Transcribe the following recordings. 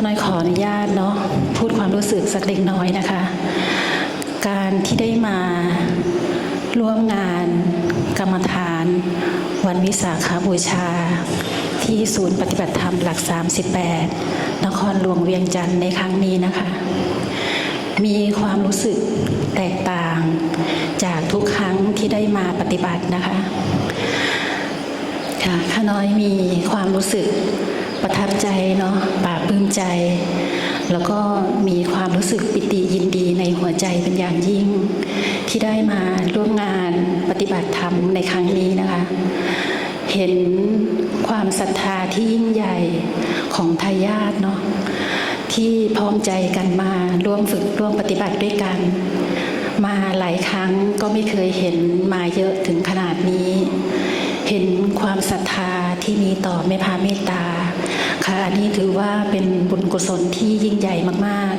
าน้อยขออนุญาตเนาะพูดความรู้สึกสักเล็กน้อยนะคะ การที่ได้มาร่วมงานกรรมฐาน วันวิสาขาบูชา ที่ศูนย์ปฏิบัติธรรมหลัก 38 นครหลวงเวียงจันทร์ในครั้งนี้นะคะ มีความรู้สึกแตกต่างจากทุกครั้งที่ได้มาปฏิบัตินะคะค่ะข้าน้อยมีความรู้สึก ประทับใจเนาะปลาบปลื้มใจ แล้วก็มีความรู้สึกปิติยินดีในหัวใจเป็นอย่างยิ่ง ที่ได้มาร่วมงานปฏิบัติธรรมในครั้งนี้นะคะ เห็นความศรัทธาที่ยิ่งใหญ่ของทายาทเนาะที่พร้อมใจกันมาร่วมฝึกร่วมปฏิบัติด้วยกัน มาหลายครั้งก็ไม่เคยเห็นมาเยอะถึงขนาดนี้ เห็นความศรัทธาที่มีต่อแม่พาเมตตา ค่ะอันนี้ถือว่าเป็นบุญกุศลที่ยิ่งใหญ่มาก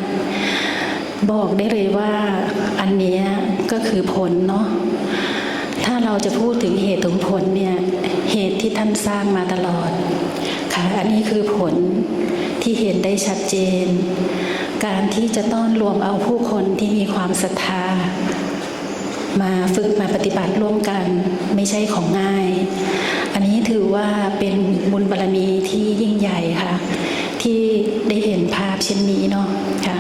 ๆ บอกได้เลยว่าอันนี้ก็คือผลเนาะถ้าเราจะพูดถึงเหตุถึงผลเนี่ยเหตุที่ท่านสร้างมาตลอดค่ะอันนี้คือผลที่เห็นได้ชัดเจน การที่จะต้อนรวมเอาผู้คนที่มีความศรัทธา มาฝึกมาปฏิบัติร่วมกันไม่ใช่ของง่าย ถือว่าเป็นบุญบารรมีที่ยิ่งใหญ่ค่ะ ที่ได้เห็นภาพเช่นนี้เนาะค่ะ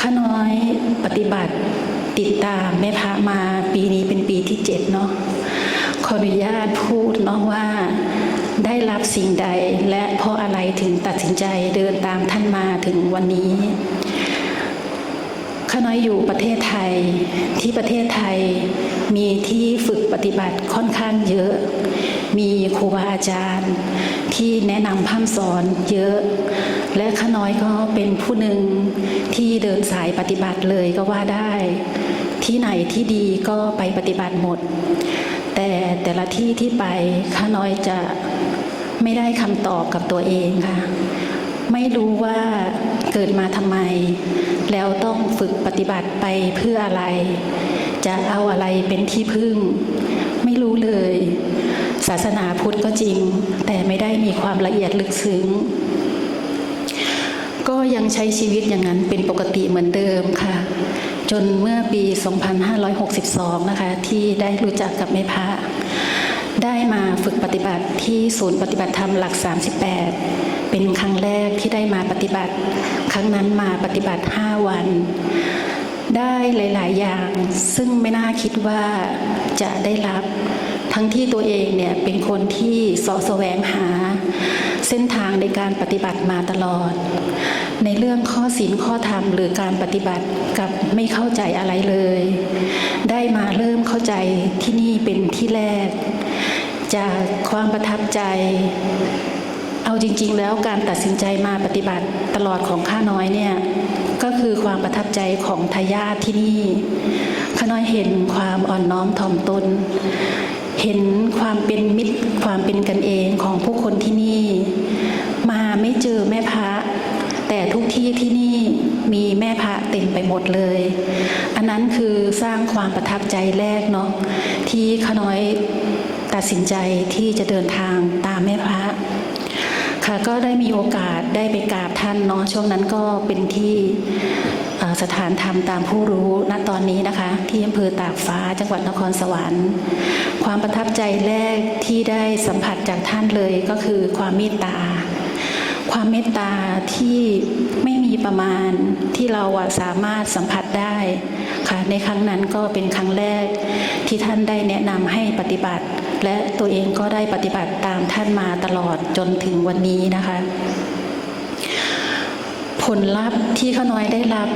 ข้าน้อยปฏิบัติติดตามแม่พระมาปีนี้เป็นปีที่เจ็ดเนาะขออนุญาตพูดเนาะว่าได้รับสิ่งใดและเพราะอะไรถึงตัดสินใจเดินตามท่านมาถึงวันนี้ ข้าน้อยอยู่ประเทศไทยที่ประเทศไทยมีที่ฝึกปฏิบัติค่อนข้างเยอะ มีครูบาอาจารย์ ที่แนะนำพร่ำสอนเยอะ และข้าน้อยก็เป็นผู้หนึ่งที่เดินสายปฏิบัติเลยก็ว่าได้ ที่ไหนที่ดีก็ไปปฏิบัติหมด แต่แต่ละที่ที่ไปข้าน้อยจะไม่ได้คำตอบกับตัวเองค่ะ ไม่รู้ว่าเกิดมาทำไม แล้วต้องฝึกปฏิบัติไปเพื่ออะไร จะเอาอะไรเป็นที่พึ่ง ไม่รู้เลย ศาสนาพุทธก็จริง แต่ไม่ได้มีความละเอียดลึกซึ้ง ก็ยังใช้ชีวิตอย่างนั้นเป็นปกติเหมือนเดิมค่ะ จนเมื่อปี 2562 นะคะ ที่ได้รู้จักกับแม่พระ ได้มาฝึกปฏิบัติที่ศูนย์ปฏิบัติธรรมหลัก 38 เป็นครั้งแรกที่ได้มาปฏิบัติ ครั้งนั้นมาปฏิบัติ 5 วัน ได้หลาย ๆ อย่างซึ่งไม่น่าคิดว่าจะได้รับ ทั้งที่ตัวเองเนี่ยเป็นคนที่สาะแสวงหา เส้นทางในการปฏิบัติมาตลอด ในเรื่องข้อศีลข้อธรรมหรือการปฏิบัติกับไม่เข้าใจอะไรเลย ได้มาเริ่มเข้าใจที่นี่เป็นที่แรก จากความประทับใจ เอาจริง ๆ แล้วการตัดสินใจมาปฏิบัติตลอดของข้าน้อยเนี่ยก็คือความประทับใจของทายาทที่นี่ข้าน้อยเห็นความอ่อนน้อมถ่อมตน เห็นความเป็นมิตรความเป็นกันเองของผู้คนที่นี่ มาไม่เจอแม่พระแต่ทุกที่ที่นี่มีแม่พระเต็มไปหมดเลย อันนั้นคือสร้างความประทับใจแรกเนาะที่ข้าน้อย ตัดสินใจที่จะเดินทางตามแม่พระค่ะก็ได้มีโอกาสได้ไปกราบท่านเนาะช่วงนั้นก็เป็นที่สถานธรรมตามผู้รู้ณตอนนี้นะคะ ที่อำเภอตากฟ้าจังหวัดนครสวรรค์ ความประทับใจแรกที่ได้สัมผัสจากท่านเลยก็คือความเมตตา ความเมตตาที่ไม่มีประมาณที่เราสามารถสัมผัสได้ค่ะในครั้งนั้นก็เป็นครั้งแรกที่ท่านได้แนะนำให้ปฏิบัติ และตัวเองก็ได้ปฏิบัติตามท่านมาตลอดจนถึงวันนี้นะคะ ผลลัพธ์ที่ข้าน้อยได้รับ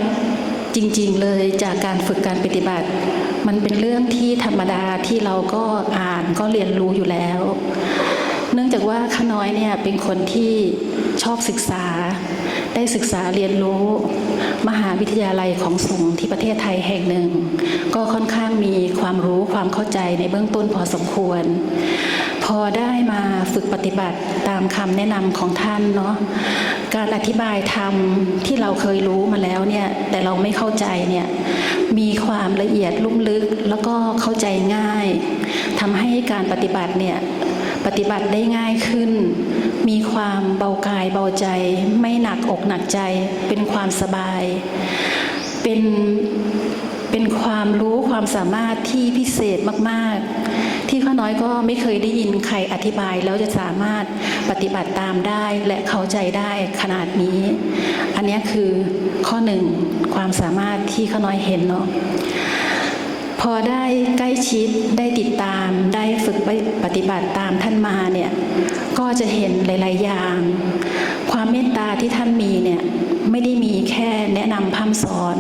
จริงๆเลยจากการฝึกการปฏิบัติ มันเป็นเรื่องที่ธรรมดาที่เราก็อ่านก็เรียนรู้อยู่แล้ว เนื่องจากว่าข้าน้อยเนี่ยเป็นคนที่ชอบศึกษา ได้ศึกษาเรียนรู้ มหาวิทยาลัยของสงฆ์ที่ประเทศไทยแห่งหนึ่ง ก็ค่อนข้างมีความรู้ความเข้าใจในเบื้องต้นพอสมควร พอได้มาฝึกปฏิบัติตามคำแนะนำของท่านเนาะการอธิบายธรรมที่เราเคยรู้มาแล้วเนี่ยแต่เราไม่เข้าใจเนี่ยมีความละเอียดลุ่มลึกแล้วก็เข้าใจง่ายทำให้การปฏิบัติเนี่ย ปฏิบัติได้ง่ายขึ้น มีความเบากายเบาใจ ไม่หนักอกหนักใจ เป็นความสบาย เป็นเป็นความรู้ความสามารถที่พิเศษมากๆ ที่ข้าน้อยก็ไม่เคยได้ยินใครอธิบาย แล้วจะสามารถปฏิบัติตามได้และเข้าใจได้ขนาดนี้ อันนี้คือข้อหนึ่งความสามารถที่ข้าน้อยเห็นเนาะ พอได้ใกล้ชิดได้ติดตาม ได้ฝึกปฏิบัติตามท่านมาเนี่ยก็จะเห็นหลาย ๆ อย่าง ความเมตตาที่ท่านมีเนี่ยไม่ได้มีแค่แนะนำพร่ำสอน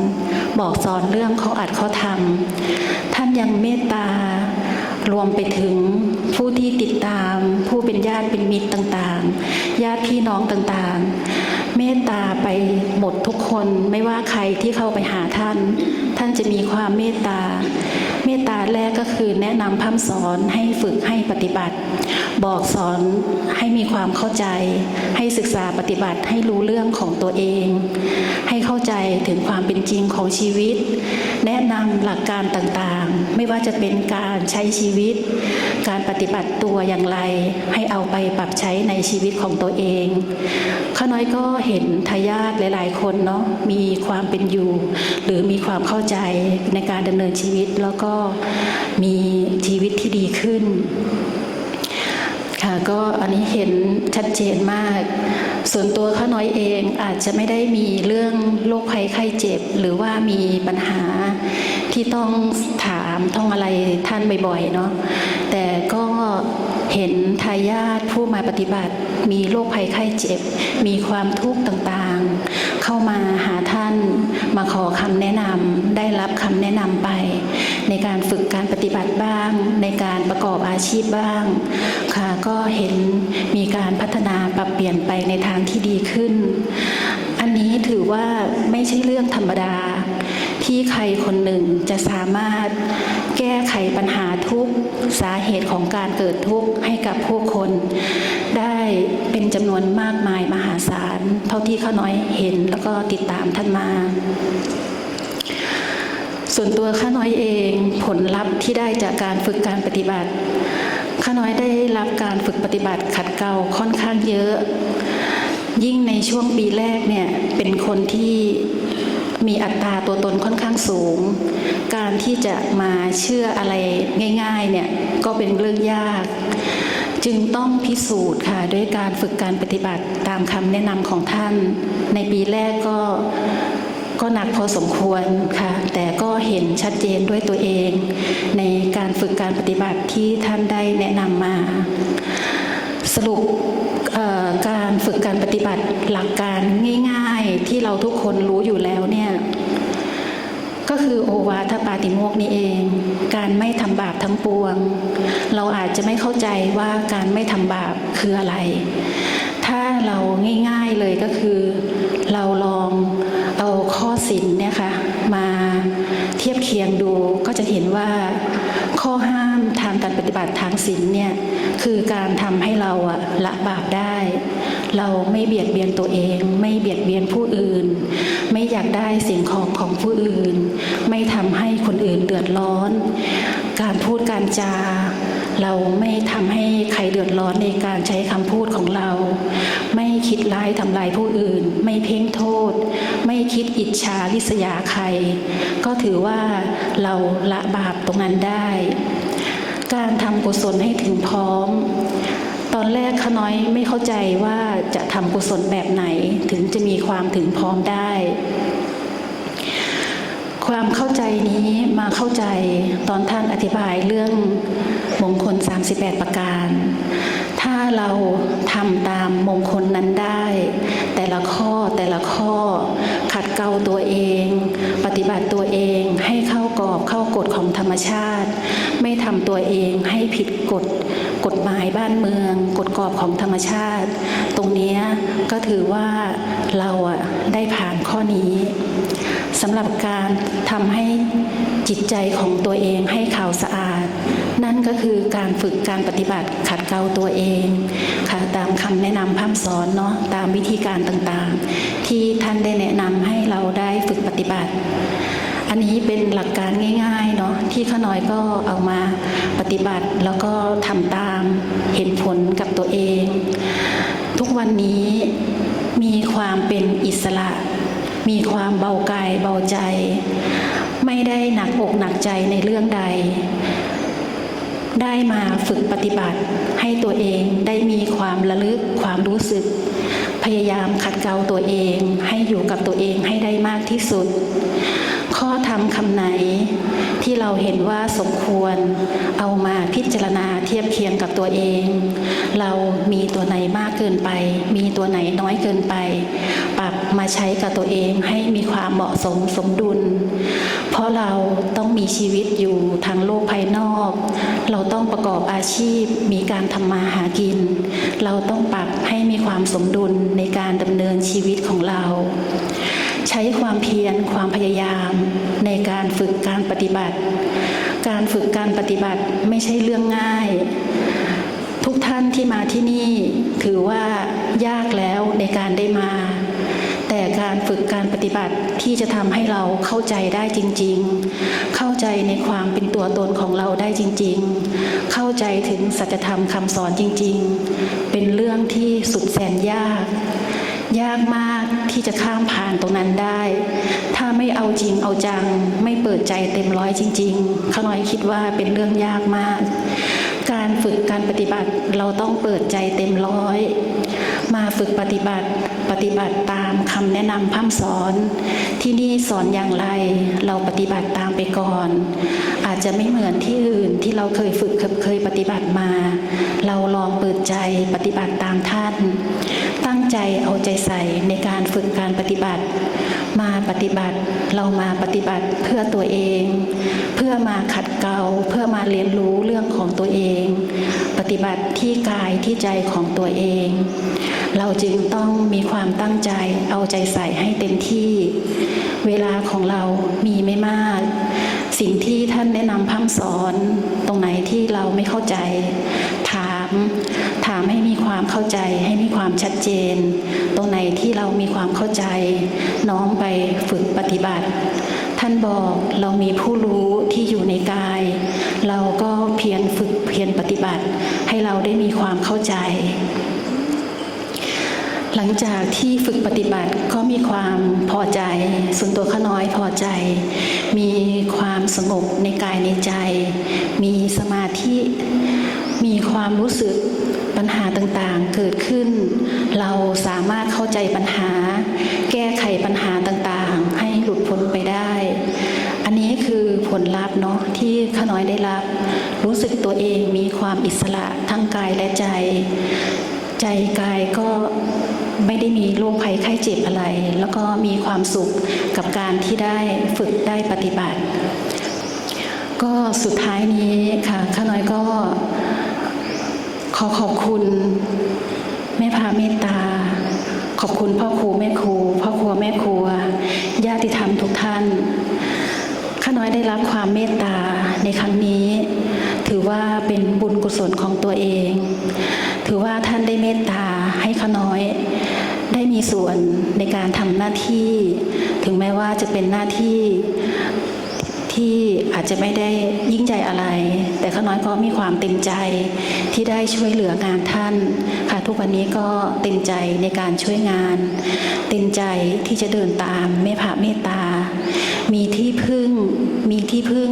บอกสอนเรื่องเขาอัดเขาทำท่านยังเมตตารวมไปถึงผู้ที่ติดตาม ผู้เป็นญาติเป็นมิตรต่าง ๆ ญาติพี่น้องต่าง ๆ เมตตาไปหมดทุกคนไม่ว่าใครที่เข้าไปหาท่าน ท่านจะมีความเมตตา เมตตาแรกก็คือแนะนำพร่ำสอนให้ฝึกให้ปฏิบัติ บอกสอนให้มีความเข้าใจ ให้ศึกษาปฏิบัติให้รู้เรื่องของตัวเอง ให้เข้าใจถึงความเป็นจริงของชีวิต แนะนำหลักการต่างๆ ไม่ว่าจะเป็นการใช้ชีวิต การปฏิบัติตัวอย่างไร ให้เอาไปปรับใช้ในชีวิตของตัวเองข้าน้อยก็เห็นทายาทหลาย ๆ คนเนาะมีความเป็นอยู่ หรือมีความเข้าใจในการดำเนินชีวิตแล้วก็มีชีวิตที่ดีขึ้น ก็อันนี้เห็นชัดเจนมาก ส่วนตัวข้าน้อยเองอาจจะไม่ได้มีเรื่องโรคภัยไข้เจ็บ หรือว่ามีปัญหาที่ต้องถามท่องอะไรท่านบ่อยๆเนาะแต่ก็เห็นทายาทผู้มาปฏิบัติ มีโรคภัยไข้เจ็บ มีความทุกข์ต่างๆ เข้ามาหาท่านมาขอคำแนะนำได้รับคำแนะนำไป ในการฝึกการปฏิบัติบ้าง ในการประกอบอาชีพบ้าง ค่ะก็เห็นมีการพัฒนาปรับเปลี่ยนไปในทางที่ดีขึ้น อันนี้ถือว่าไม่ใช่เรื่องธรรมดา ที่ใครคนหนึ่งจะสามารถแก้ไขปัญหาทุกสาเหตุของการเกิดทุกข์ให้กับผู้คน ได้เป็นจำนวนมากมายมหาศาล เท่าที่ข้าน้อยเห็นแล้วก็ติดตามท่านมา ส่วนตัวข้าน้อยเองผลลัพธ์ที่ได้จากการฝึกการปฏิบัติ ข้าน้อยได้รับการฝึกปฏิบัติขัดเกลาค่อนข้างเยอะ ยิ่งในช่วงปีแรกเนี่ยเป็นคนที่มีอัตราตัวตนค่อนข้างสูง การที่จะมาเชื่ออะไรง่าย ๆเนี่ยก็เป็นเรื่องยาก จึงต้องพิสูจน์ค่ะด้วยการฝึกการปฏิบัติตามคำแนะนำของท่าน ในปีแรกก็ ก็หนักพอสมควรค่ะ แต่ก็เห็นชัดเจนด้วยตัวเอง ในการฝึกการปฏิบัติที่ท่านได้แนะนำมา สรุปการฝึกการปฏิบัติหลักการง่ายๆ ที่เราทุกคนรู้อยู่แล้วเนี่ยก็คือโอวาทปาติโมกนี่เอง การไม่ทำบาปทั้งปวง เราอาจจะไม่เข้าใจว่าการไม่ทำบาปคืออะไร ถ้าเราง่ายๆเลยก็คือ เราลอง ข้อศีลเนี่ยค่ะมาเทียบเคียงดูก็จะเห็นว่าข้อห้ามทางการปฏิบัติทางศีลเนี่ยคือการทำให้เราอะละบาปได้ เราไม่เบียดเบียนตัวเอง ไม่เบียดเบียนผู้อื่น ไม่อยากได้สิ่งของของผู้อื่น ไม่ทำให้คนอื่นเดือดร้อน การพูดการจา เราไม่ทำให้ใครเดือดร้อนในการใช้คำพูดของเรา ไม่คิดร้ายทำลายผู้อื่น ไม่เพ่งโทษ ไม่คิดอิจฉาริษยาใคร ก็ถือว่าเราละบาปตรงนั้นได้ การทำกุศลให้ถึงพร้อม ตอนแรกขน้อยไม่เข้าใจว่าจะทำกุศลแบบไหนถึงจะมีความถึงพร้อมได้ ความเข้าใจนี้มาเข้าใจตอนท่านอธิบายเรื่องมงคล 38 ประการ ถ้าเราทำตามมงคลนั้นได้ แต่ละข้อแต่ละข้อขัดเกลาตัวเอง ฏิบัติตัวเองให้เข้ากรอบเข้ากฎของธรรมชาติ ไม่ทำตัวเองให้ผิดกฎกฎหมายบ้านเมือง กฎกรอบของธรรมชาติ ตรงนี้ก็ถือว่าเราอะได้ผ่านข้อนี้สำหรับการทำให้จิตใจของตัวเองให้ขาวสะอาด นั่นก็คือการฝึกการปฏิบัติขัดเกลาตัวเองค่ะตามคำแนะนำพร่ำสอนเนาะตามวิธีการต่างๆ ที่ท่านได้แนะนำให้เราได้ฝึกปฏิบัติ อันนี้เป็นหลักการง่ายๆเนาะที่ข้าน้อยก็เอามาปฏิบัติแล้วก็ทำตามเห็นผลกับตัวเอง ทุกวันนี้มีความเป็นอิสระ มีความเบากายเบาใจ ไม่ได้หนักอกหนักใจในเรื่องใด ได้มาฝึกปฏิบัติ ให้ตัวเองได้มีความระลึกความรู้สึก พยายามขัดเกลาตัวเอง ให้อยู่กับตัวเองให้ได้มากที่สุด ข้อธรรมคำไหน ที่เราเห็นว่าสมควร เอามาพิจารณาเทียบเคียงกับตัวเอง เรามีตัวไหนมากเกินไป มีตัวไหนน้อยเกินไป มาใช้กับตัวเองให้มีความเหมาะสมสมดุล เพราะเราต้องมีชีวิตอยู่ทางโลกภายนอก เราต้องประกอบอาชีพ มีการทำมาหากิน เราต้องปรับให้มีความสมดุลในการดำเนินชีวิตของเรา ใช้ความเพียรความพยายาม ในการฝึกการปฏิบัติ การฝึกการปฏิบัติไม่ใช่เรื่องง่ายทุกท่านที่มาที่นี่ถือว่ายากแล้วในการได้มา การฝึกการปฏิบัติที่จะทำให้เราเข้าใจได้จริง ๆ เข้าใจในความเป็นตัวตนของเราได้จริง ๆ เข้าใจถึงสัจธรรมคำสอนจริง ๆ เป็นเรื่องที่สุดแสนยาก ยากมากที่จะข้ามผ่านตรงนั้นได้ ถ้าไม่เอาจริงเอาจัง ไม่เปิดใจเต็มร้อยจริง ๆ ข้าน้อยคิดว่าเป็นเรื่องยากมาก การฝึกการปฏิบัติเราต้องเปิดใจเต็มร้อย มาฝึกปฏิบัติปฏิบัติตามคำแนะนำพร่ำสอน ที่นี่สอนอย่างไร เราปฏิบัติตามไปก่อน อาจจะไม่เหมือนที่อื่นที่เราเคยฝึกเคยปฏิบัติมา เราลองเปิดใจปฏิบัติตามท่าน ตั้งใจเอาใจใส่ในการฝึกการปฏิบัติ มาปฏิบัติเรามาปฏิบัติเพื่อตัวเอง เพื่อมาขัดเกลาเพื่อมาเรียนรู้เรื่องของตัวเอง ปฏิบัติที่กายที่ใจของตัวเอง เราจึงต้องมีความตั้งใจเอาใจใส่ให้เต็มที่ เวลาของเรามีไม่มาก สิ่งที่ท่านแนะนำพร่ำสอน ตรงไหนที่เราไม่เข้าใจ ถาม ถามให้มีความเข้าใจให้มีความชัดเจน ตรงไหนที่เรามีความเข้าใจ น้อมไปฝึกปฏิบัติ ท่านบอกเรามีผู้รู้ที่อยู่ในกาย เราก็เพียรฝึกเพียรปฏิบัติ ให้เราได้มีความเข้าใจ หลังจากที่ฝึกปฏิบัติก็มีความพอใจ ส่วนตัวข้าน้อยพอใจ มีความสงบในกายในใจ มีสมาธิ มีความรู้สึกปัญหาต่างๆ เกิดขึ้น เราสามารถเข้าใจปัญหา แก้ไขปัญหาต่างๆ ให้หลุดพ้นไปได้ อันนี้คือผลลัพธ์เนาะที่ข้าน้อยได้รับ รู้สึกตัวเองมีความอิสระทั้งกายและใจ ใจกายก็ ไม่ได้มีโรคภัยไข้เจ็บอะไร แล้วก็มีความสุขกับการที่ได้ฝึกได้ปฏิบัติ ก็สุดท้ายนี้ค่ะข้าน้อยก็ขอขอบคุณแม่พาเมตตา ขอบคุณพ่อครูแม่ครูพ่อครัวแม่ครัวญาติธรรมทุกท่านข้าน้อยได้รับความเมตตาในครั้งนี้ ถือว่าเป็นบุญกุศลของตัวเอง ถือว่าท่านได้เมตตาให้ข้าน้อย ได้มีส่วนในการทำหน้าที่ ถึงแม้ว่าจะเป็นหน้าที่ที่อาจจะไม่ได้ยิ่งใหญ่อะไร แต่ข้าน้อยก็มีความเต็มใจที่ได้ช่วยเหลืองานท่านค่ะทุกวันนี้ก็เต็มใจในการช่วยงาน เต็มใจที่จะเดินตามเมพระเมตตา มีที่พึ่ง มีที่พึ่ง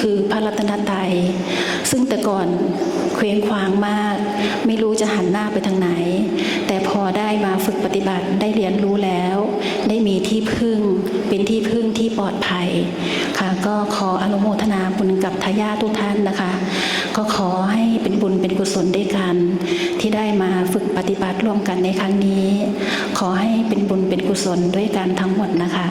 คือพระรัตนตรัยซึ่งแต่ก่อนเคว้งคว้างมาก ไม่รู้จะหันหน้าไปทางไหน แต่พอได้มาฝึกปฏิบัติได้เรียนรู้แล้ว ได้มีที่พึ่งเป็นที่พึ่งที่ปลอดภัยค่ะก็ขออนุโมทนาบุญกับทายาททุกท่านนะคะ ก็ขอให้เป็นบุญเป็นกุศลด้วยกัน ที่ได้มาฝึกปฏิบัติร่วมกันในครั้งนี้ ขอให้เป็นบุญเป็นกุศลด้วยกันทั้งหมดนะคะ